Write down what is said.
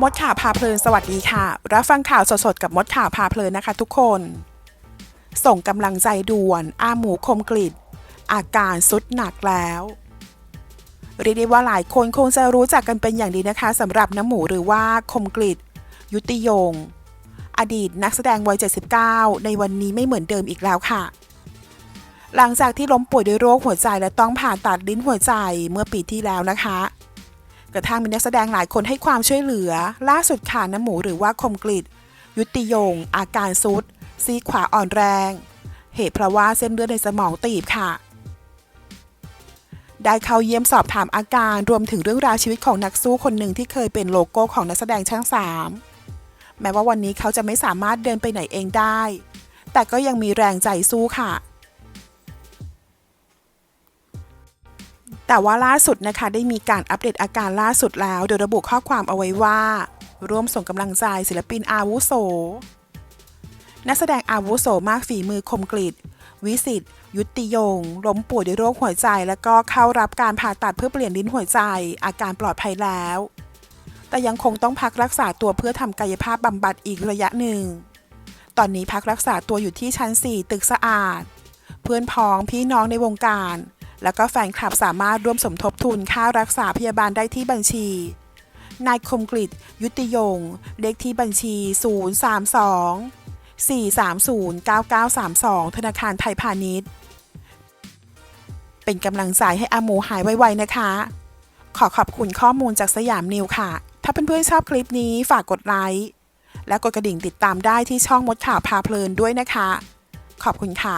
มดข่าวพาเพลินสวัสดีค่ะ รับฟังข่าวสดๆ กับมดข่าวพาเพลินนะคะทุกคน ส่งกำลังใจด่วน อาหมูคมกลิดอาการสุดหนักแล้วเรียกได้ว่าหลายคนคงจะรู้จักกันเป็นอย่างดีนะคะสำหรับน้ำหมูหรือว่าคมกลิดยุติยง อดีตนักแสดงวัย 79 ในวันนี้ไม่เหมือนเดิมอีกแล้วค่ะ หลังจากที่ล้มป่วยด้วยโรคหัวใจและต้องผ่าตัดลิ้นหัวใจเมื่อปีที่แล้วนะคะ กระทั่งมีนักแสดงหลายคนให้ความช่วยเหลือ ล่าสุดค่ะน้ำหมูหรือว่าคมกลิดยุติยง อาการซุด ซีขวาอ่อนแรง เหตุเพราะว่าเส้นเลือดในสมองตีบค่ะ ได้เข้าเยี่ยมสอบถามอาการรวมถึงเรื่องราวชีวิตของนักสู้คนหนึ่งที่เคยเป็นโลโก้ของนักแสดงช่างสามแม้ว่าวันนี้เขาจะไม่สามารถเดินไปไหนเองได้ แต่ก็ยังมีแรงใจสู้ค่ะ แต่ว่าล่าสุดนะคะได้มีการอัปเดตอาการล่าสุดแล้ว โดยระบุข้อความเอาไว้ว่า ร่วมส่งกำลังใจศิลปินอาวุโส นักแสดงอาวุโสมากฝีมือคมกริดวิสิตยุติยง ล้มป่วยด้วยโรคหัวใจ แล้วก็เข้ารับการผ่าตัดเพื่อเปลี่ยนลิ้นหัวใจ อาการปลอดภัยแล้ว แต่ยังคงต้องพักรักษาตัวเพื่อทำกายภาพบำบัดอีกระยะหนึ่ง ตอนนี้พักรักษาตัวอยู่ที่ชั้น 4 ตึกสะอาด เพื่อนพ้องพี่น้องในวงการ แล้วก็แฟนคลับสามารถร่วมสมทบทุนค่ารักษาพยาบาลได้ที่บัญชี นายคมกริตยุติยง เลขที่บัญชี 032 430 9932 ธนาคารไทยพาณิชย์ เป็นกำลังใจให้อาหมูหายไวๆนะคะ ขอขอบคุณข้อมูลจากสยามนิวค่ะ ถ้าเพื่อนๆชอบคลิปนี้ฝากกดไลค์และกดกระดิ่งติดตามได้ที่ช่องมดข่าวพาเพลินด้วยนะคะ ขอบคุณค่ะ